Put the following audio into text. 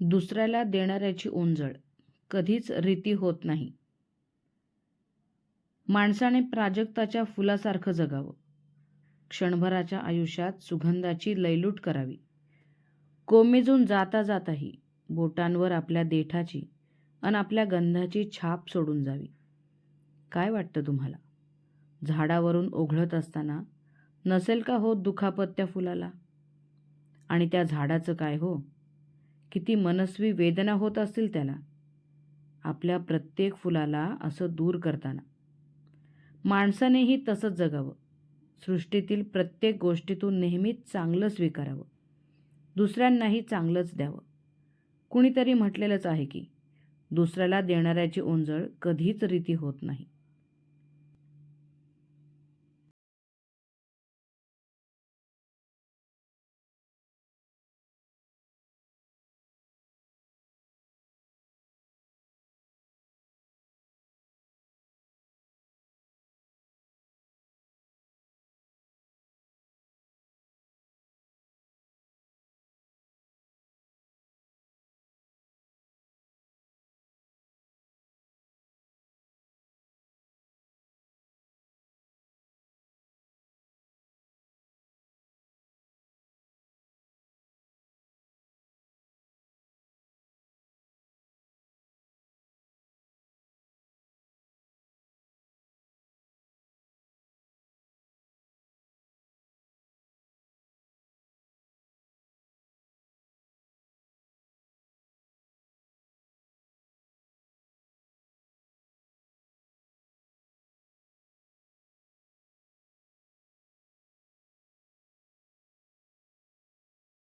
दुसऱ्याला देणाऱ्याची ओंजळ कधीच रीती होत नाही. माणसाने प्राजक्ताच्या फुलासारखं जगावं. क्षणभराच्या आयुष्यात सुगंधाची लयलूट करावी. कोमेजून जाता जाताही बोटांवर आपल्या देठाची आणि आपल्या गंधाची छाप सोडून जावी. काय वाटतं तुम्हाला? झाडावरून ओघळत असताना नसेल का होत दुखापत त्या फुलाला? आणि त्या झाडाचं काय हो? किती मनस्वी वेदना होत असतील त्याला. आपल्या प्रत्येक फुलाला असं दूर करताना. माणसानेही तसंच जगावं. सृष्टीतील प्रत्येक गोष्टीतून नेहमीच चांगलं स्वीकारावं. दुसऱ्यांनाही चांगलंच द्यावं. कुणीतरी म्हटलेलंच आहे की दुसऱ्याला देणाऱ्याची ओंजळ कधीच रीती होत नाही.